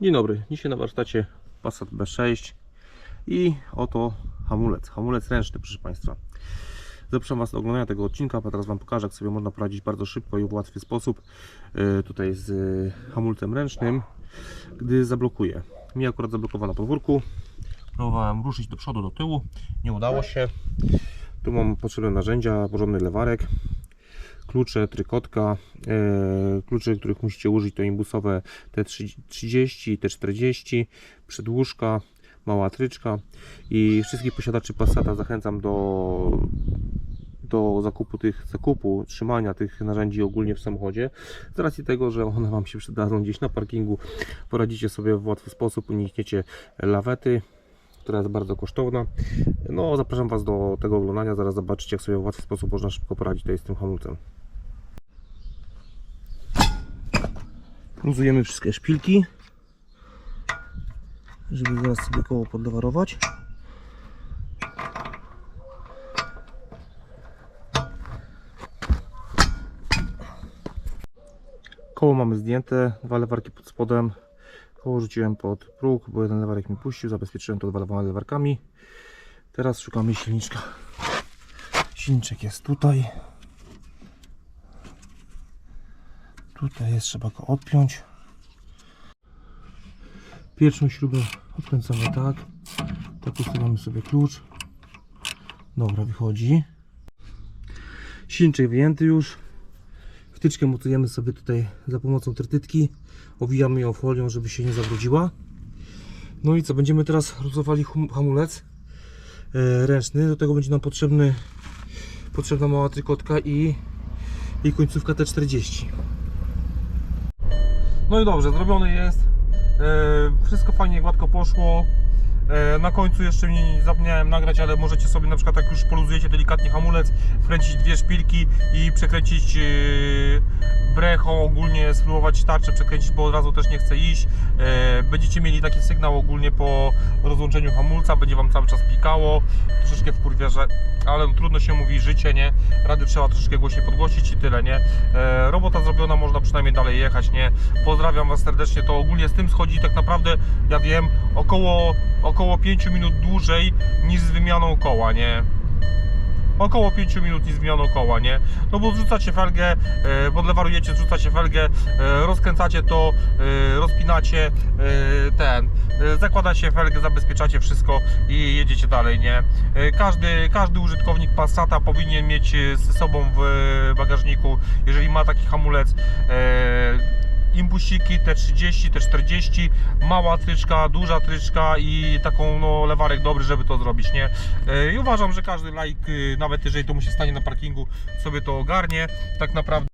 Dzień dobry, dzisiaj na warsztacie Passat B6 i oto hamulec, hamulec ręczny proszę Państwa. Zapraszam Was do oglądania tego odcinka, a teraz Wam pokażę jak sobie można poradzić bardzo szybko i w łatwy sposób y, tutaj z y, hamulcem ręcznym, gdy zablokuje. Mi akurat zablokowano na podwórku, próbowałem ruszyć do przodu, do tyłu, nie udało się. Tu mam potrzebne narzędzia, porządny lewarek, klucze, trykotka, e, klucze, których musicie użyć to imbusowe T30, T40, przedłużka, mała tryczka i wszystkich posiadaczy Passata zachęcam do do zakupu tych zakupu, trzymania tych narzędzi ogólnie w samochodzie z racji tego, że one Wam się przydadzą gdzieś na parkingu poradzicie sobie w łatwy sposób, unikniecie lawety która jest bardzo kosztowna. No, zapraszam Was do tego oglądania. Zaraz zobaczycie, jak sobie w łatwy sposób można szybko poradzić tutaj z tym hamulcem. Luzujemy wszystkie szpilki, żeby zaraz sobie koło podlewarować. Koło mamy zdjęte, dwa lewarki pod spodem. Koło rzuciłem pod próg, bo jeden lewarek mi puścił, zabezpieczyłem to dwoma lewarkami. Teraz szukamy silniczka. Silniczek jest tutaj. Tutaj jest, trzeba go odpiąć. Pierwszą śrubę odkręcamy tak. Tak ustawiamy sobie klucz. Dobra, wychodzi. Silniczek wyjęty już. Wtyczkę mocujemy sobie tutaj za pomocą trytytki. Owijamy ją folią, żeby się nie zabrudziła. No i co, będziemy teraz rozsuwali hum- hamulec e, ręczny. Do tego będzie nam potrzebny, potrzebna mała trykotka i, i końcówka T40. No i dobrze, zrobiony jest. E, wszystko fajnie, gładko poszło. E, Na końcu jeszcze nie zapomniałem nagrać, ale możecie sobie na przykład jak już poluzujecie delikatnie hamulec, wkręcić dwie szpilki i przekręcić e, brechą, ogólnie spróbować tarczę przekręcić, bo od razu też nie chce iść. E, Będziecie mieli taki sygnał ogólnie po rozłączeniu hamulca, będzie Wam cały czas pikało, troszeczkę wkurwia, że ale no, trudno się mówi życie, nie? Rady trzeba troszeczkę głośniej podgłosić i tyle, nie? Robota zrobiona, można przynajmniej dalej jechać, nie? Pozdrawiam Was serdecznie, to ogólnie z tym schodzi tak naprawdę, ja wiem, około, około 5 minut dłużej niż z wymianą koła, nie? Około 5 minut niż z wymianą koła, nie? No bo zrzucacie felgę, e, podlewarujecie, zrzucacie felgę, e, rozkręcacie to, e, rozpinacie e, ten, e, zakładacie felgę, zabezpieczacie wszystko i jedziecie dalej, nie? E, Każdy, każdy użytkownik Passata powinien mieć e, ze sobą w e, bagażniku, jeżeli ma taki hamulec, e, imbusiki T30, T40, mała tryczka, duża tryczka i taką no, lewarek dobry, żeby to zrobić, nie? E, I uważam, że każdy laik, y, nawet jeżeli to mu się stanie na parkingu, sobie to ogarnie. Tak naprawdę